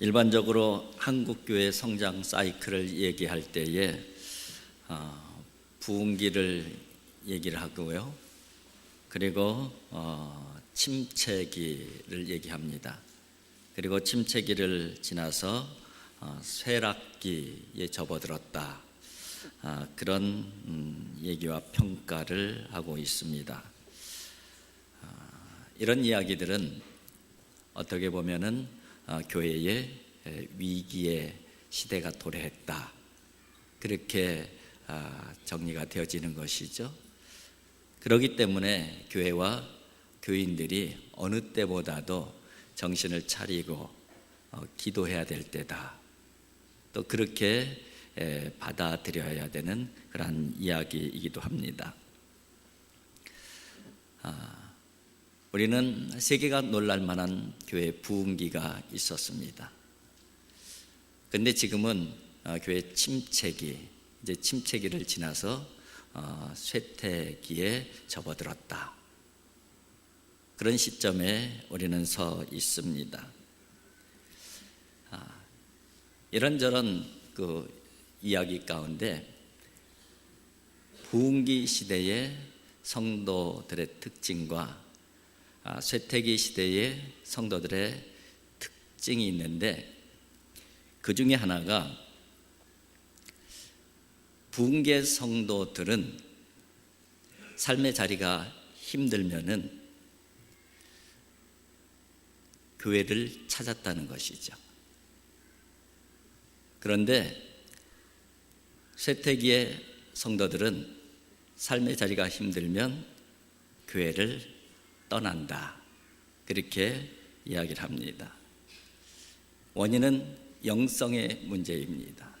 일반적으로 한국 교회 성장 사이클을 얘기할 때에 어, 부흥기를 얘기를 하고요. 그리고 어, 침체기를 얘기합니다. 그리고 침체기를 지나서 어, 쇠락기에 접어들었다. 아, 그런 음, 얘기와 평가를 하고 있습니다. 아, 이런 이야기들은 어떻게 보면은 어, 교회의 에, 위기의 시대가 도래했다. 그렇게 아, 정리가 되어지는 것이죠. 그렇기 때문에 교회와 교인들이 어느 때보다도 정신을 차리고 어, 기도해야 될 때다. 또 그렇게 에, 받아들여야 되는 그러한 이야기이기도 합니다. 아, 우리는 세계가 놀랄 만한 교회 부흥기가 있었습니다. 근데 지금은 어, 교회 침체기, 이제 침체기를 지나서 어, 쇠퇴기에 접어들었다. 그런 시점에 우리는 서 있습니다. 아, 이런저런 그 이야기 가운데 부흥기 시대의 성도들의 특징과 아, 쇠퇴기 시대의 성도들의 특징이 있는데 그 중에 하나가 부흥계 성도들은 삶의 자리가 힘들면은 교회를 찾았다는 것이죠. 그런데 쇠퇴기의 성도들은 삶의 자리가 힘들면 교회를 떠난다. 그렇게 이야기를 합니다. 원인은 영성의 문제입니다.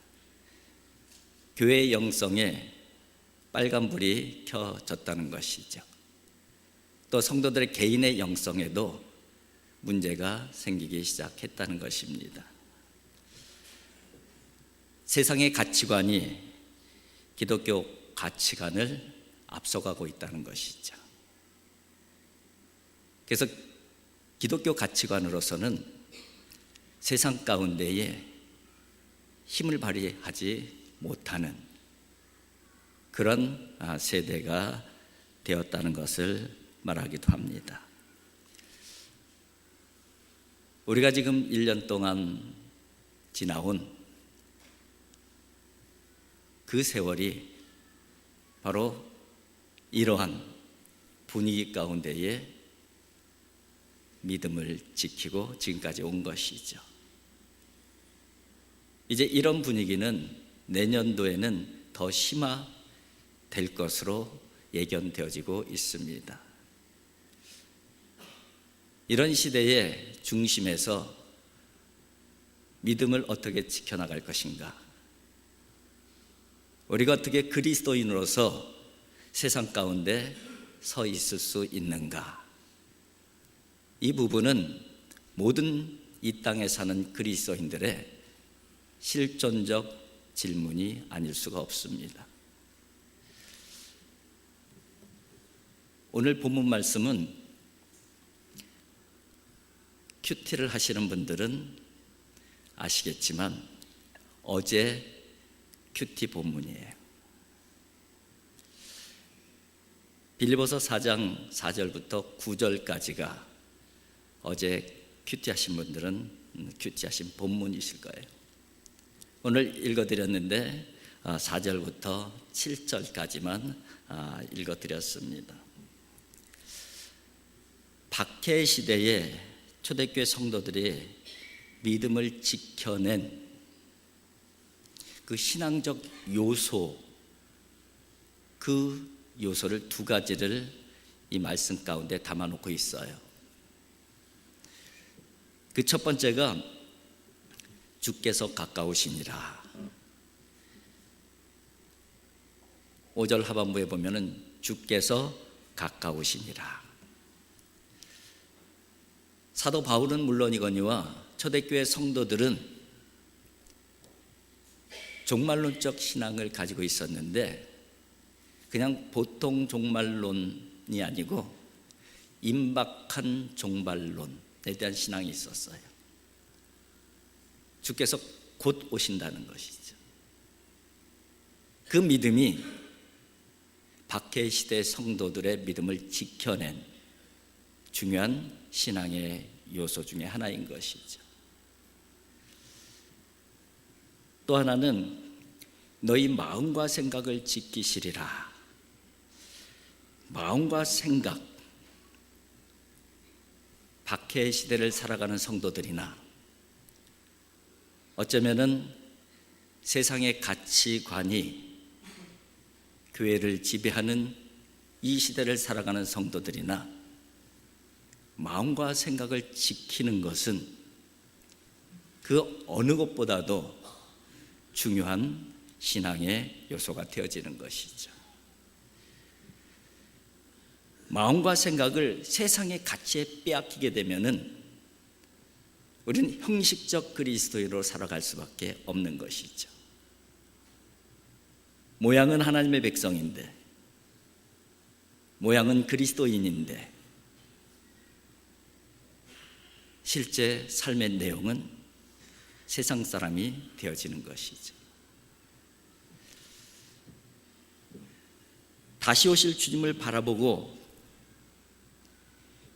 교회의 영성에 빨간불이 켜졌다는 것이죠. 또 성도들의 개인의 영성에도 문제가 생기기 시작했다는 것입니다. 세상의 가치관이 기독교 가치관을 앞서가고 있다는 것이죠. 그래서 기독교 가치관으로서는 세상 가운데에 힘을 발휘하지 못하는 그런 아, 세대가 되었다는 것을 말하기도 합니다. 우리가 지금 1년 동안 지나온 그 세월이 바로 이러한 분위기 가운데에 믿음을 지키고 지금까지 온 것이죠. 이제 이런 분위기는 내년도에는 더 심화될 것으로 예견되어지고 있습니다. 이런 시대의 중심에서 믿음을 어떻게 지켜나갈 것인가? 우리가 어떻게 그리스도인으로서 세상 가운데 서 있을 수 있는가? 이 부분은 모든 이 땅에 사는 그리스도인들의 실존적 질문이 아닐 수가 없습니다. 오늘 본문 말씀은 큐티를 하시는 분들은 아시겠지만 어제 큐티 본문이에요. 빌리보서 4장 4절부터 9절까지가 어제 큐티 하신 분들은 큐티 하신 본문이실 거예요. 오늘 읽어드렸는데 4절부터 7절까지만 읽어드렸습니다. 박해 시대에 초대교회 성도들이 믿음을 지켜낸 그 신앙적 요소, 그 요소를 두 가지를 이 말씀 가운데 담아놓고 있어요. 그 첫 번째가 주께서 가까우시니라. 5절 하반부에 보면은 주께서 가까우시니라. 사도 바울은 물론이거니와 초대교회 성도들은 종말론적 신앙을 가지고 있었는데 그냥 보통 종말론이 아니고 임박한 종말론에 대한 신앙이 있었어요. 주께서 곧 오신다는 것이죠. 그 믿음이 박해 시대 성도들의 믿음을 지켜낸 중요한 신앙의 요소 중에 하나인 것이죠. 또 하나는 너희 마음과 생각을 지키시리라. 마음과 생각, 박해 시대를 살아가는 성도들이나 어쩌면은 세상의 가치관이 교회를 지배하는 이 시대를 살아가는 성도들이나 마음과 생각을 지키는 것은 그 어느 것보다도 중요한 신앙의 요소가 되어지는 것이죠. 마음과 생각을 세상의 가치에 빼앗기게 되면은 우리는 형식적 그리스도인으로 살아갈 수밖에 없는 것이죠. 모양은 하나님의 백성인데, 모양은 그리스도인인데, 실제 삶의 내용은 세상 사람이 되어지는 것이죠. 다시 오실 주님을 바라보고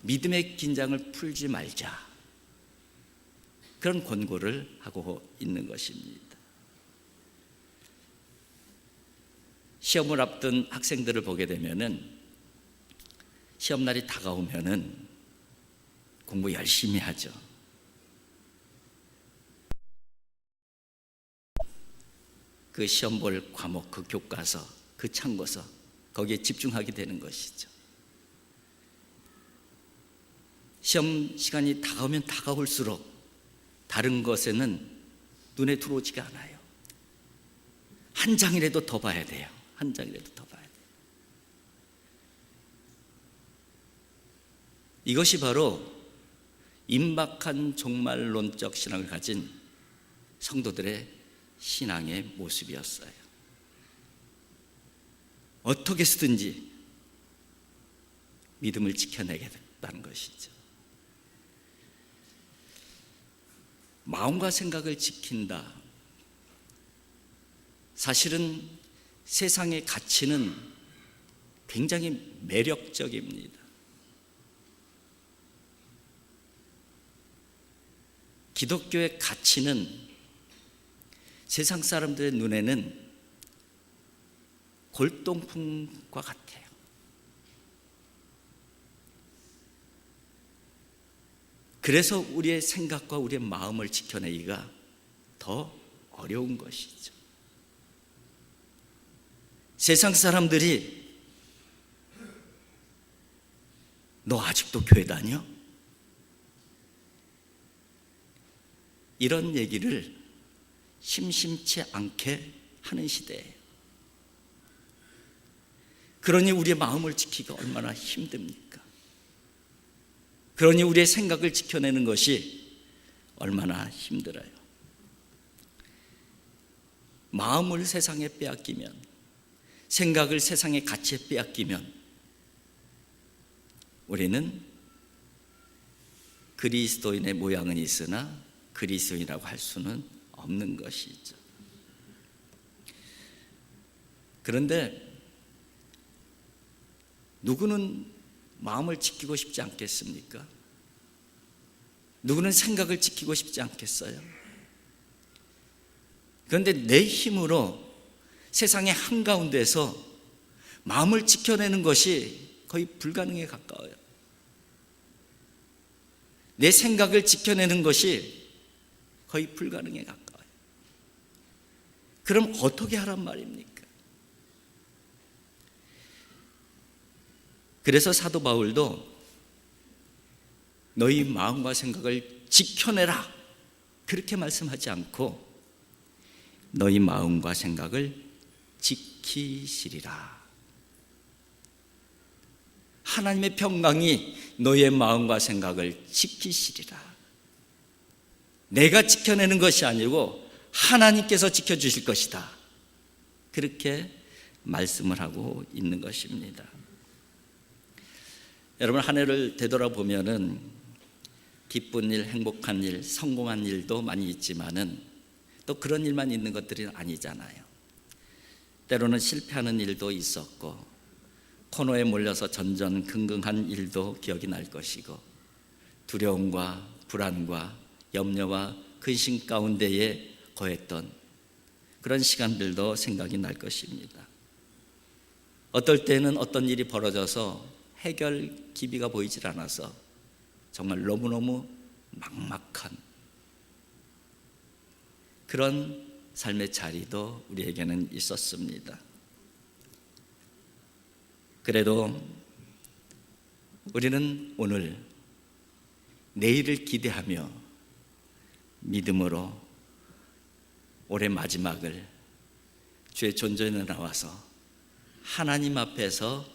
믿음의 긴장을 풀지 말자. 그런 권고를 하고 있는 것입니다. 시험을 앞둔 학생들을 보게 되면은 시험 날이 다가오면은 공부 열심히 하죠. 그 시험 볼 과목, 그 교과서, 그 참고서 거기에 집중하게 되는 것이죠. 시험 시간이 다가오면 다가올수록 다른 것에는 눈에 들어오지가 않아요. 한 장이라도 더 봐야 돼요. 한 장이라도 더 봐야 돼요. 이것이 바로 임박한 종말론적 신앙을 가진 성도들의 신앙의 모습이었어요. 어떻게 쓰든지 믿음을 지켜내겠다는 것이죠. 마음과 생각을 지킨다. 사실은 세상의 가치는 굉장히 매력적입니다. 기독교의 가치는 세상 사람들의 눈에는 골동품과 같아요. 그래서 우리의 생각과 우리의 마음을 지켜내기가 더 어려운 것이죠. 세상 사람들이 너 아직도 교회 다녀? 이런 얘기를 심심치 않게 하는 시대예요. 그러니 우리의 마음을 지키기가 얼마나 힘듭니까? 그러니 우리의 생각을 지켜내는 것이 얼마나 힘들어요. 마음을 세상에 빼앗기면, 생각을 세상의 가치에 빼앗기면, 우리는 그리스도인의 모양은 있으나 그리스도인이라고 할 수는 없는 것이죠. 그런데 누구는 마음을 지키고 싶지 않겠습니까? 누구는 생각을 지키고 싶지 않겠어요? 그런데 내 힘으로 세상의 한가운데서 마음을 지켜내는 것이 거의 불가능에 가까워요. 내 생각을 지켜내는 것이 거의 불가능에 가까워요. 그럼 어떻게 하란 말입니까? 그래서 사도 바울도 너희 마음과 생각을 지켜내라. 그렇게 말씀하지 않고 너희 마음과 생각을 지키시리라. 하나님의 평강이 너의 마음과 생각을 지키시리라. 내가 지켜내는 것이 아니고 하나님께서 지켜주실 것이다. 그렇게 말씀을 하고 있는 것입니다. 여러분 한 해를 되돌아보면은 기쁜 일, 행복한 일, 성공한 일도 많이 있지만은 또 그런 일만 있는 것들이 아니잖아요. 때로는 실패하는 일도 있었고 코너에 몰려서 전전긍긍한 일도 기억이 날 것이고 두려움과 불안과 염려와 근심 가운데에 거했던 그런 시간들도 생각이 날 것입니다. 어떨 때는 어떤 일이 벌어져서 해결 기비가 보이질 않아서 정말 너무너무 막막한 그런 삶의 자리도 우리에게는 있었습니다. 그래도 우리는 오늘 내일을 기대하며 믿음으로 올해 마지막을 주의 존전에 나와서 하나님 앞에서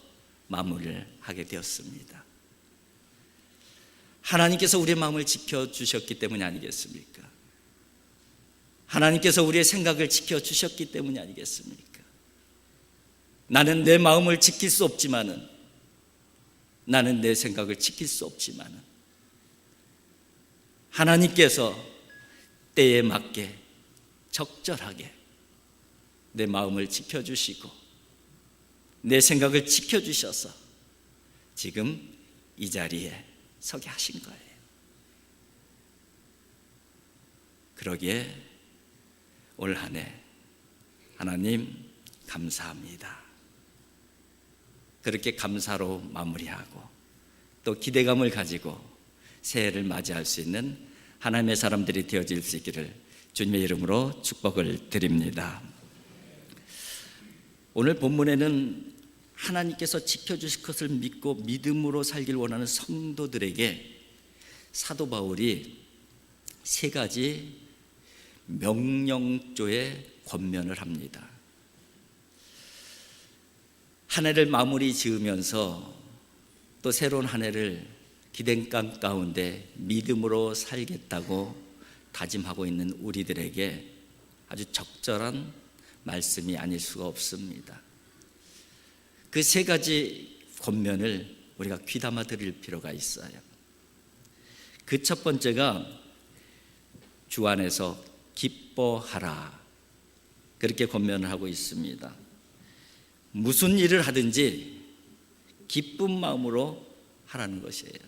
마무리를 하게 되었습니다. 하나님께서 우리의 마음을 지켜주셨기 때문이 아니겠습니까? 하나님께서 우리의 생각을 지켜주셨기 때문이 아니겠습니까? 나는 내 마음을 지킬 수 없지만은 나는 내 생각을 지킬 수 없지만은 하나님께서 때에 맞게 적절하게 내 마음을 지켜주시고 내 생각을 지켜주셔서 지금 이 자리에 서게 하신 거예요. 그러기에 올 한 해 하나님 감사합니다. 그렇게 감사로 마무리하고 또 기대감을 가지고 새해를 맞이할 수 있는 하나님의 사람들이 되어질 수 있기를 주님의 이름으로 축복을 드립니다. 오늘 본문에는 하나님께서 지켜주실 것을 믿고 믿음으로 살길 원하는 성도들에게 사도 바울이 세 가지 명령조의 권면을 합니다. 한 해를 마무리 지으면서 또 새로운 한 해를 기대감 가운데 믿음으로 살겠다고 다짐하고 있는 우리들에게 아주 적절한 말씀이 아닐 수가 없습니다. 그 세 가지 권면을 우리가 귀담아 들을 필요가 있어요. 그 첫 번째가 주 안에서 기뻐하라. 그렇게 권면을 하고 있습니다. 무슨 일을 하든지 기쁜 마음으로 하라는 것이에요.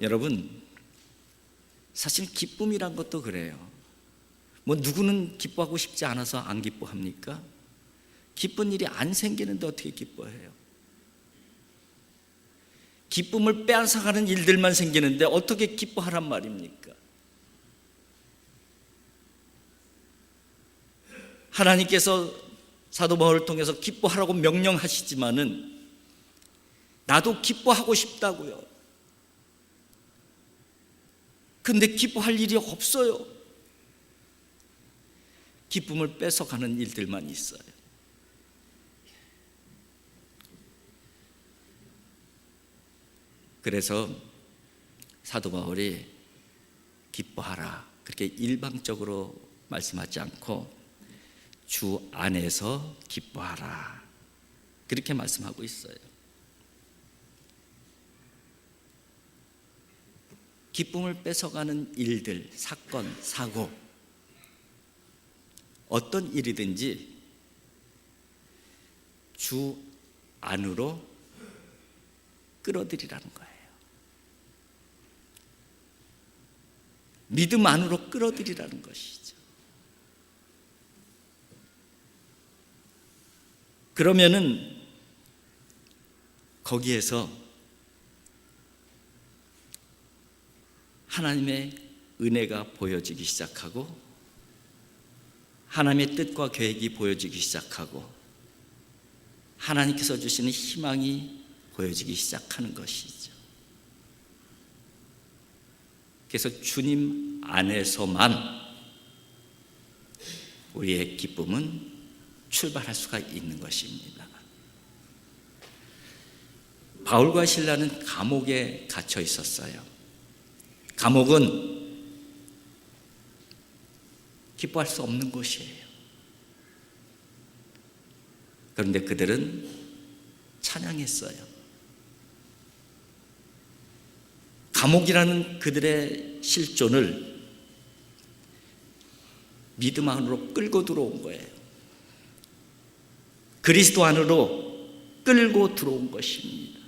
여러분, 사실 기쁨이란 것도 그래요. 뭐 누구는 기뻐하고 싶지 않아서 안 기뻐합니까? 기쁜 일이 안 생기는데 어떻게 기뻐해요? 기쁨을 빼앗아가는 일들만 생기는데 어떻게 기뻐하란 말입니까? 하나님께서 사도 바울을 통해서 기뻐하라고 명령하시지만은 나도 기뻐하고 싶다고요. 근데 기뻐할 일이 없어요. 기쁨을 뺏어가는 일들만 있어요. 그래서 사도 바울이 기뻐하라 그렇게 일방적으로 말씀하지 않고 주 안에서 기뻐하라 그렇게 말씀하고 있어요. 기쁨을 뺏어가는 일들, 사건, 사고 어떤 일이든지 주 안으로 끌어들이라는 거예요. 믿음 안으로 끌어들이라는 것이죠. 그러면은 거기에서 하나님의 은혜가 보여지기 시작하고 하나님의 뜻과 계획이 보여지기 시작하고 하나님께서 주시는 희망이 보여지기 시작하는 것이죠. 그래서 주님 안에서만 우리의 기쁨은 출발할 수가 있는 것입니다. 바울과 신라는 감옥에 갇혀 있었어요. 감옥은 기뻐할 수 없는 곳이에요. 그런데 그들은 찬양했어요. 감옥이라는 그들의 실존을 믿음 안으로 끌고 들어온 거예요. 그리스도 안으로 끌고 들어온 것입니다.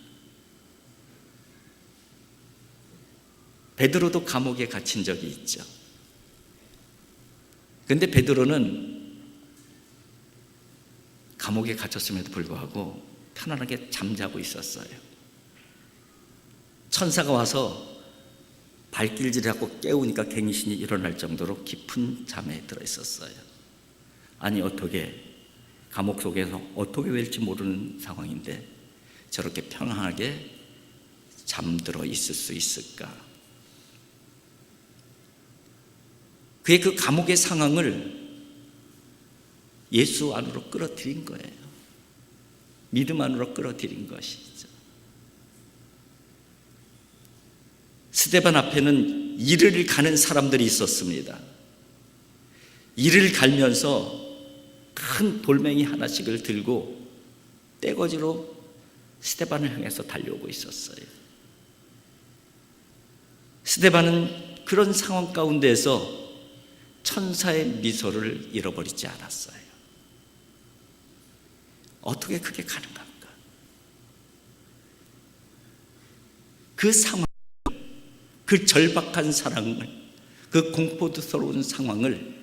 베드로도 감옥에 갇힌 적이 있죠. 근데 베드로는 감옥에 갇혔음에도 불구하고 편안하게 잠자고 있었어요. 천사가 와서 발길질하고 깨우니까 갱신이 일어날 정도로 깊은 잠에 들어 있었어요. 아니 어떻게 감옥 속에서 어떻게 될지 모르는 상황인데 저렇게 평안하게 잠들어 있을 수 있을까? 그의 그 감옥의 상황을 예수 안으로 끌어들인 거예요. 믿음 안으로 끌어들인 것이죠. 스테반 앞에는 이를 가는 사람들이 있었습니다. 이를 갈면서 큰 돌멩이 하나씩을 들고 떼거지로 스테반을 향해서 달려오고 있었어요. 스테반은 그런 상황 가운데서 천사의 미소를 잃어버리지 않았어요. 어떻게 그게 가능합니까? 그 상황, 그 절박한 사랑을, 그 공포스러운 상황을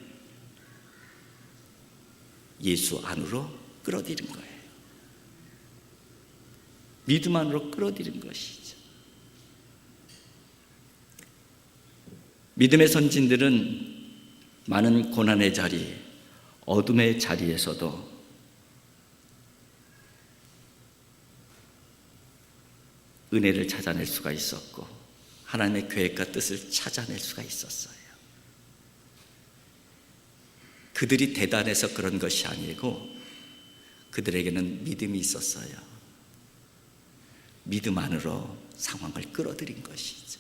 예수 안으로 끌어들인 거예요. 믿음 안으로 끌어들인 것이죠. 믿음의 선진들은 많은 고난의 자리, 어둠의 자리에서도 은혜를 찾아낼 수가 있었고 하나님의 계획과 뜻을 찾아낼 수가 있었어요. 그들이 대단해서 그런 것이 아니고 그들에게는 믿음이 있었어요. 믿음 안으로 상황을 끌어들인 것이죠.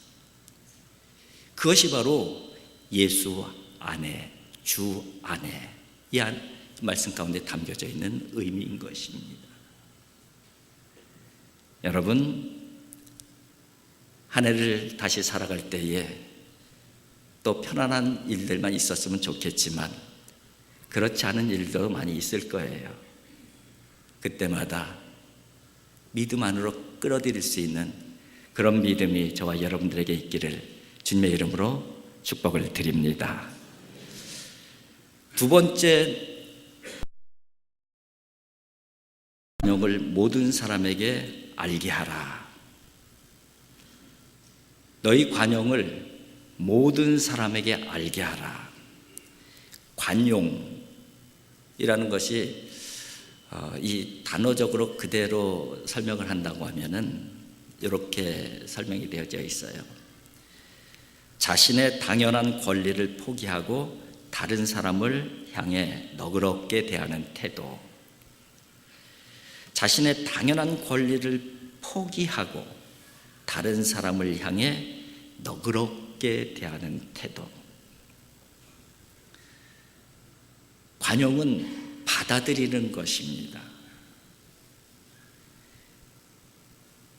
그것이 바로 예수 안에 주 안에 이안 말씀 가운데 담겨져 있는 의미인 것입니다. 여러분 한 해를 다시 살아갈 때에 또 편안한 일들만 있었으면 좋겠지만 그렇지 않은 일도 많이 있을 거예요. 그때마다 믿음 안으로 끌어들일 수 있는 그런 믿음이 저와 여러분들에게 있기를 주님의 이름으로 축복을 드립니다. 두 번째 관용을 모든 사람에게 알게 하라. 너희 관용을 모든 사람에게 알게 하라. 관용이라는 것이 어, 이 단어적으로 그대로 설명을 한다고 하면은 이렇게 설명이 되어져 있어요. 자신의 당연한 권리를 포기하고 다른 사람을 향해 너그럽게 대하는 태도. 자신의 당연한 권리를 포기하고 다른 사람을 향해 너그럽게 대하는 태도. 관용은 받아들이는 것입니다.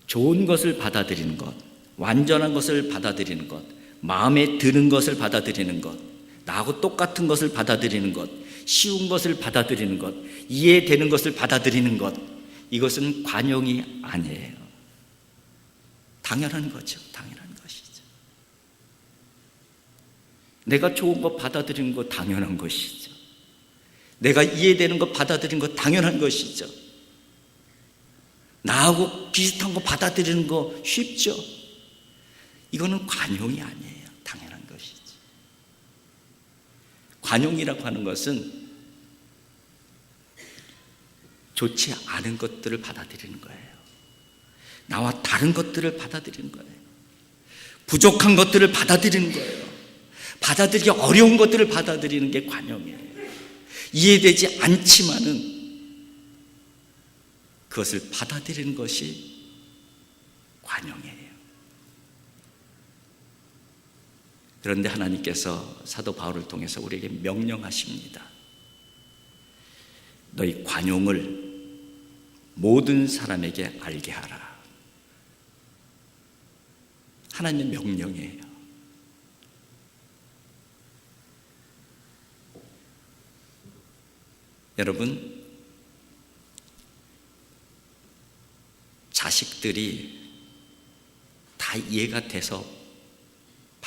좋은 것을 받아들이는 것, 완전한 것을 받아들이는 것, 마음에 드는 것을 받아들이는 것, 나하고 똑같은 것을 받아들이는 것, 쉬운 것을 받아들이는 것, 이해되는 것을 받아들이는 것, 이것은 관용이 아니에요. 당연한 거죠. 당연한 것이죠. 내가 좋은 거 받아들이는 거 당연한 것이죠. 내가 이해되는 거 받아들이는 거 당연한 것이죠. 나하고 비슷한 거 받아들이는 거 쉽죠. 이거는 관용이 아니에요. 당연한 것이죠. 관용이라고 하는 것은 좋지 않은 것들을 받아들이는 거예요. 나와 다른 것들을 받아들이는 거예요. 부족한 것들을 받아들이는 거예요. 받아들이기 어려운 것들을 받아들이는 게 관용이에요. 이해되지 않지만은 그것을 받아들이는 것이 관용이에요. 그런데 하나님께서 사도 바울을 통해서 우리에게 명령하십니다. 너희 관용을 모든 사람에게 알게 하라. 하나님의 명령이에요. 여러분, 자식들이 다 이해가 돼서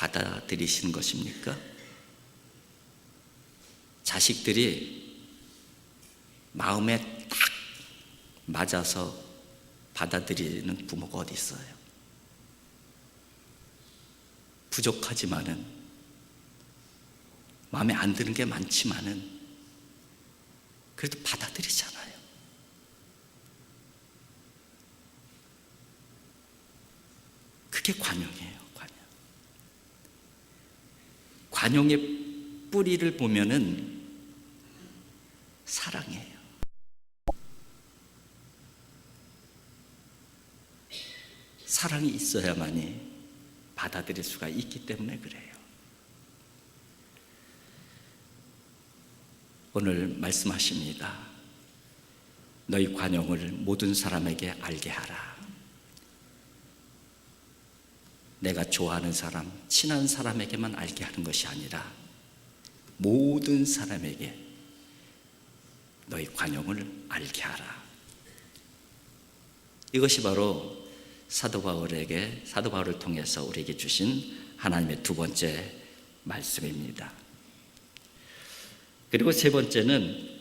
받아들이시는 것입니까? 자식들이 마음에 딱 맞아서 받아들이는 부모가 어디 있어요? 부족하지만은 마음에 안 드는 게 많지만은 그래도 받아들이잖아요. 그게 관용이에요, 관용. 관용의 뿌리를 보면은 사랑이에요. 사랑이 있어야만이 받아들일 수가 있기 때문에 그래요. 오늘 말씀하십니다. 너희 관용을 모든 사람에게 알게 하라. 내가 좋아하는 사람, 친한 사람에게만 알게 하는 것이 아니라 모든 사람에게 너희 관용을 알게 하라. 이것이 바로 사도 바울에게 사도 바울을 통해서 우리에게 주신 하나님의 두 번째 말씀입니다. 그리고 세 번째는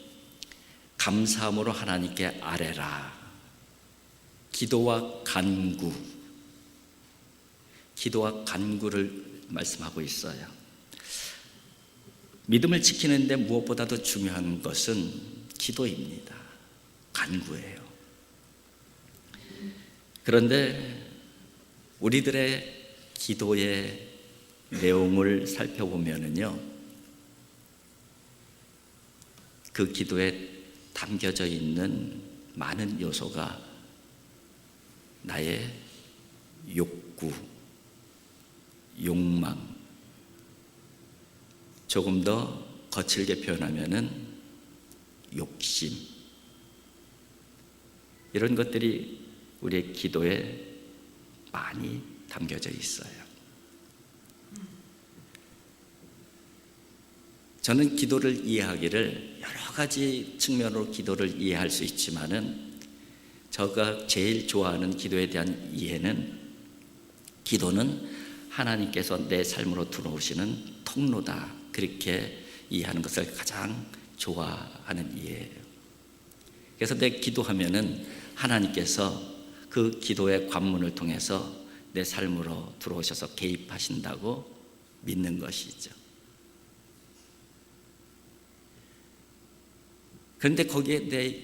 감사함으로 하나님께 아뢰라. 기도와 간구. 기도와 간구를 말씀하고 있어요. 믿음을 지키는데 무엇보다도 중요한 것은 기도입니다. 간구예요. 그런데 우리들의 기도의 내용을 살펴보면은요, 그 기도에 담겨져 있는 많은 요소가 나의 욕구, 욕망, 조금 더 거칠게 표현하면은 욕심, 이런 것들이 우리의 기도에 많이 담겨져 있어요. 저는 기도를 이해하기를 여러 가지 측면으로 기도를 이해할 수 있지만은 제가 제일 좋아하는 기도에 대한 이해는 기도는 하나님께서 내 삶으로 들어오시는 통로다. 그렇게 이해하는 것을 가장 좋아하는 이해예요. 그래서 내 기도하면은 하나님께서 그 기도의 관문을 통해서 내 삶으로 들어오셔서 개입하신다고 믿는 것이죠. 그런데 거기에 내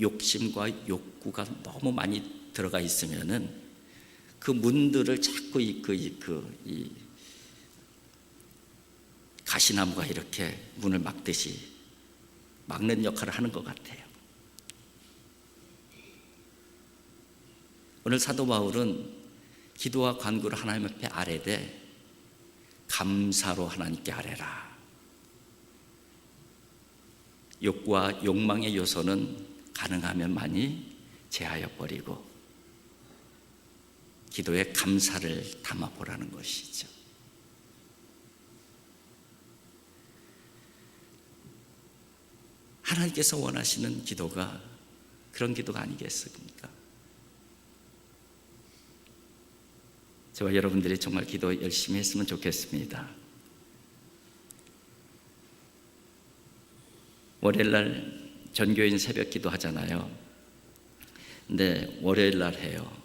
욕심과 욕구가 너무 많이 들어가 있으면은 그 문들을 자꾸 이그 이그 이 가시나무가 이렇게 문을 막듯이 막는 역할을 하는 것 같아요. 오늘 사도 바울은 기도와 간구를 하나님 앞에 아뢰되 감사로 하나님께 아뢰라. 욕구와 욕망의 요소는 가능하면 많이 제하여 버리고 기도에 감사를 담아 보라는 것이죠. 하나님께서 원하시는 기도가 그런 기도가 아니겠습니까? 저와 여러분들이 정말 기도 열심히 했으면 좋겠습니다. 월요일 날 전교인 새벽 기도 하잖아요. 근데 월요일 날 해요.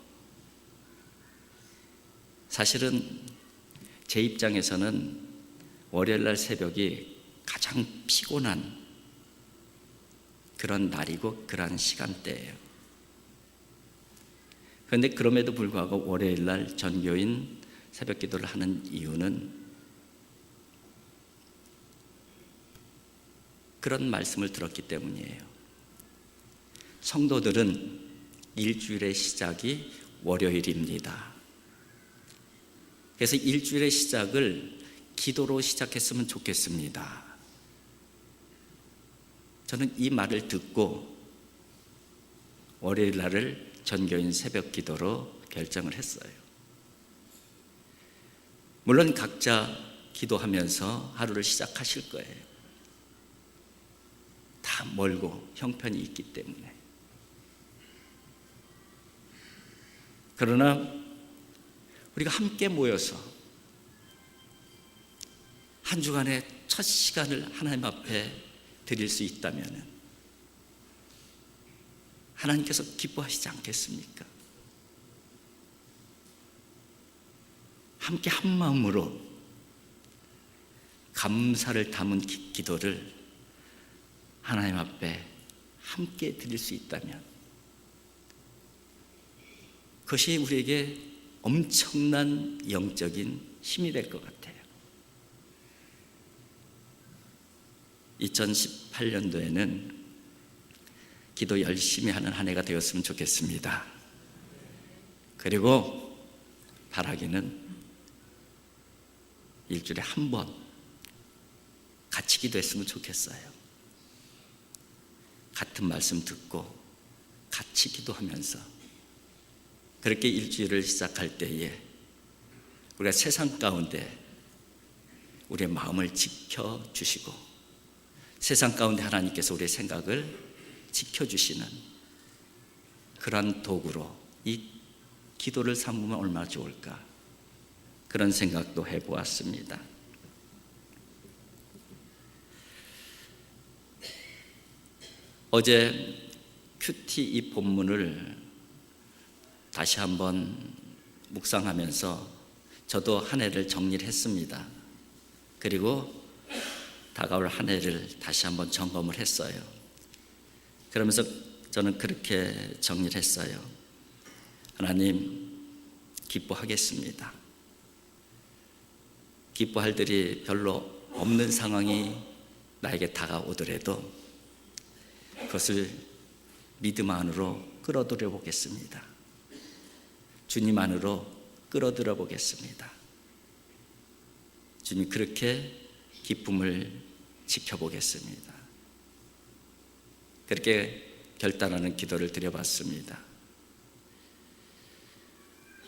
사실은 제 입장에서는 월요일 날 새벽이 가장 피곤한 그런 날이고 그런 시간대예요. 그런데 그럼에도 불구하고 월요일 날 전교인 새벽 기도를 하는 이유는 그런 말씀을 들었기 때문이에요. 성도들은 일주일의 시작이 월요일입니다. 그래서 일주일의 시작을 기도로 시작했으면 좋겠습니다. 저는 이 말을 듣고 월요일 날을 전교인 새벽 기도로 결정을 했어요. 물론 각자 기도하면서 하루를 시작하실 거예요. 다 멀고 형편이 있기 때문에. 그러나 우리가 함께 모여서 한 주간의 첫 시간을 하나님 앞에 드릴 수 있다면 하나님께서 기뻐하시지 않겠습니까? 함께 한 마음으로 감사를 담은 기, 기도를 하나님 앞에 함께 드릴 수 있다면 그것이 우리에게 엄청난 영적인 힘이 될 것 같아요. 2018년도에는 기도 열심히 하는 한 해가 되었으면 좋겠습니다. 그리고 바라기는 일주일에 한 번 같이 기도했으면 좋겠어요. 같은 말씀 듣고 같이 기도하면서 그렇게 일주일을 시작할 때에 우리가 세상 가운데 우리의 마음을 지켜 주시고 세상 가운데 하나님께서 우리의 생각을 지켜 주시는 그러한 도구로 이 기도를 삼으면 얼마나 좋을까 그런 생각도 해보았습니다. 어제 큐티 이 본문을 다시 한번 묵상하면서 저도 한 해를 정리를 했습니다. 그리고 다가올 한 해를 다시 한번 점검을 했어요. 그러면서 저는 그렇게 정리를 했어요. 하나님, 기뻐하겠습니다. 기뻐할 일이 별로 없는 상황이 나에게 다가오더라도 그것을 믿음 안으로 끌어들여 보겠습니다. 주님 안으로 끌어들여 보겠습니다. 주님 그렇게 기쁨을 지켜보겠습니다. 그렇게 결단하는 기도를 드려봤습니다.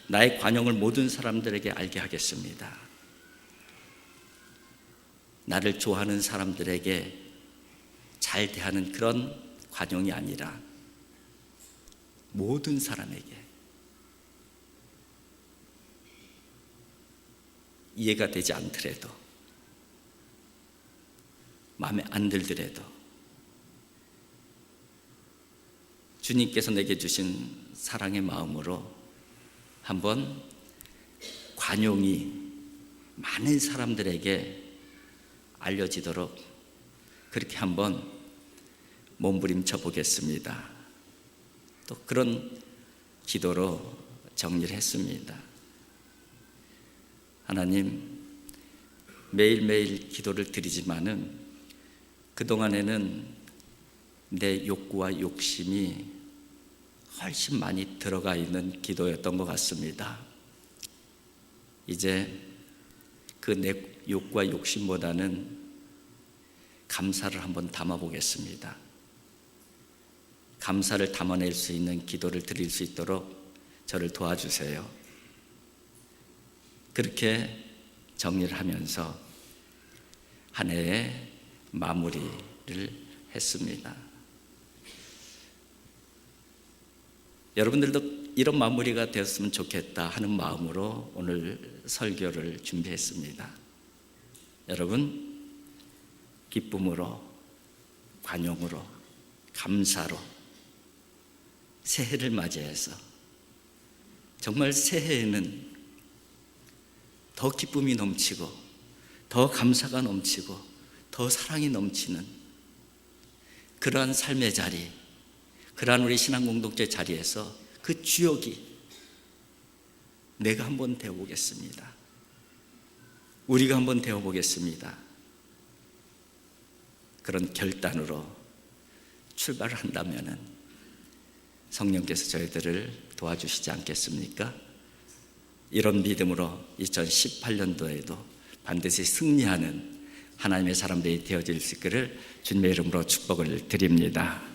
나의 관용을 모든 사람들에게 알게 하겠습니다. 나를 좋아하는 사람들에게 잘 대하는 그런 관용이 아니라 모든 사람에게 이해가 되지 않더라도 마음에 안 들더라도 주님께서 내게 주신 사랑의 마음으로 한번 관용이 많은 사람들에게 알려지도록 그렇게 한번 몸부림쳐 보겠습니다. 또 그런 기도로 정리를 했습니다. 하나님, 매일매일 기도를 드리지만은 그동안에는 내 욕구와 욕심이 훨씬 많이 들어가 있는 기도였던 것 같습니다. 이제 그 내 욕구와 욕심보다는 감사를 한번 담아 보겠습니다. 감사를 담아낼 수 있는 기도를 드릴 수 있도록 저를 도와주세요. 그렇게 정리를 하면서 한 해의 마무리를 했습니다. 여러분들도 이런 마무리가 되었으면 좋겠다 하는 마음으로 오늘 설교를 준비했습니다. 여러분, 기쁨으로, 관용으로, 감사로 새해를 맞이해서 정말 새해에는 더 기쁨이 넘치고 더 감사가 넘치고 더 사랑이 넘치는 그러한 삶의 자리, 그러한 우리 신앙 공동체 자리에서 그 주역이 내가 한번 되어보겠습니다. 우리가 한번 되어보겠습니다. 그런 결단으로 출발을 한다면은 성령께서 저희들을 도와주시지 않겠습니까? 이런 믿음으로 2018년도에도 반드시 승리하는 하나님의 사람들이 되어질 수 있기를 주님의 이름으로 축복을 드립니다.